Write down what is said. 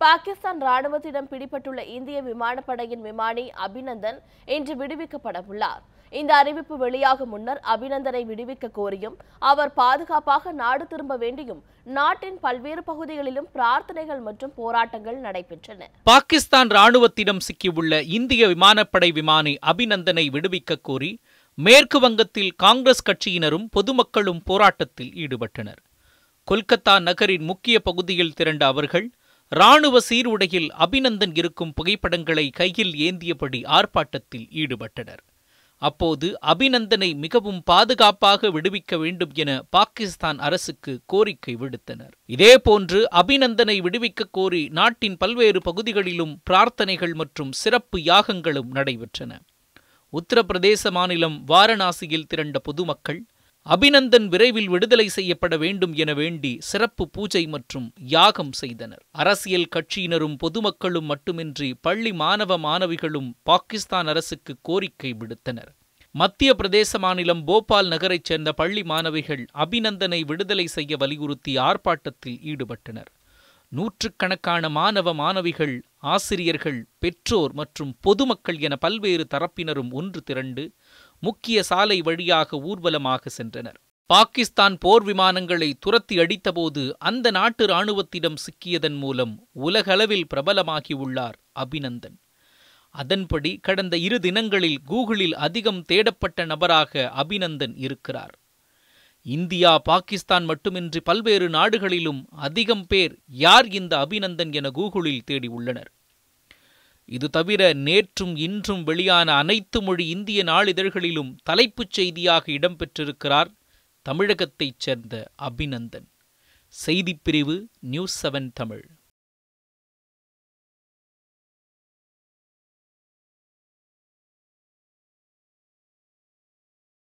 பாகிஸ்தான் ராணுவத்திடம் பிடிபட்டுள்ள இந்திய விமானப்படையின் விமானி அபிநந்தன் இன்று விடுவிக்கப்பட உள்ளார் இந்த அறிவிப்பு வெளியாகும் முன்னர் அபிநந்தனை விடுவிக்க கோரியும் அவர் பாதுகாப்பாக நாடு திரும்ப வேண்டியும் நாட்டின் பல்வேறு பகுதிகளிலும் பிரார்த்தனைகள் மற்றும் போராட்டங்கள் நடைபெற்றன. பாகிஸ்தான் ராணுவத்திடம் சிக்கியுள்ள இந்திய விமானப்படை விமானி அபிநந்தனை விடுவிக்க கோரி மேற்கு வங்கத்தில் காங்கிரஸ் கட்சியினரும் பொதுமக்களும் போராட்டத்தில் ஈடுபட்டனர். கொல்கத்தா நகரின் முக்கிய பகுதியில் திரண்ட அவர்கள் ராணுவ சீருடையில் அபிநந்தன் இருக்கும் புகைப்படங்களை கையில் ஏந்தியபடி ஆர்ப்பாட்டத்தில் ஈடுபட்டனர். அப்போது அபிநந்தனை மிகவும் பாதுகாப்பாக விடுவிக்க வேண்டும் என பாகிஸ்தான் அரசுக்கு கோரிக்கை விடுத்தனர். இதேபோன்று அபிநந்தனை விடுவிக்க கோரி நாட்டின் பல்வேறு பகுதிகளிலும் பிரார்த்தனைகள் மற்றும் சிறப்பு யாகங்களும் நடைபெற்றன. உத்தரப்பிரதேச மாநிலம் வாரணாசியில் திரண்ட பொதுமக்கள் அபிநந்தன் விரைவில் விடுதலை செய்யப்பட வேண்டும் என வேண்டி சிறப்பு பூஜை மற்றும் யாகம் செய்தனர். அரசியல் கட்சியினரும் பொதுமக்களும் மட்டுமின்றி பள்ளி மாணவ மாணவிகளும் பாகிஸ்தான் அரசுக்கு கோரிக்கை விடுத்தனர். மத்திய பிரதேச மாநிலம் போபால் நகரைச் சேர்ந்த பள்ளி மாணவிகள் அபிநந்தனை விடுதலை செய்ய வலியுறுத்தி ஆர்ப்பாட்டத்தில் ஈடுபட்டனர். நூற்றுக்கணக்கான மாணவ மாணவிகள் ஆசிரியர்கள் பெற்றோர் மற்றும் பொதுமக்கள் என பல்வேறு தரப்பினரும் ஒன்று திரண்டு முக்கிய சாலை வழியாக ஊர்வலமாக சென்றனர். பாகிஸ்தான் போர் விமானங்களை துரத்தி அடித்தபோது அந்த நாட்டு இராணுவத்திடம் சிக்கியதன் மூலம் உலகளவில் பிரபலமாகியுள்ளார் அபிநந்தன். அதன்படி கடந்த இரு தினங்களில் கூகுளில் அதிகம் தேடப்பட்ட நபராக அபிநந்தன் இருக்கிறார். இந்தியா பாகிஸ்தான் மட்டுமின்றி பல்வேறு நாடுகளிலும் அதிகம் பேர் யார் இந்த அபிநந்தன் என கூகுளில் தேடி உள்ளனர் இது தவிர நேற்றும் இன்றும் வெளியான அனைத்து மொழி இந்திய நாளிதழ்களிலும் தலைப்புச் செய்தியாக இடம்பெற்றிருக்கிறார் தமிழகத்தைச் சேர்ந்த அபிநந்தன். செய்திப்பிரிவு நியூஸ் செவன் தமிழ்.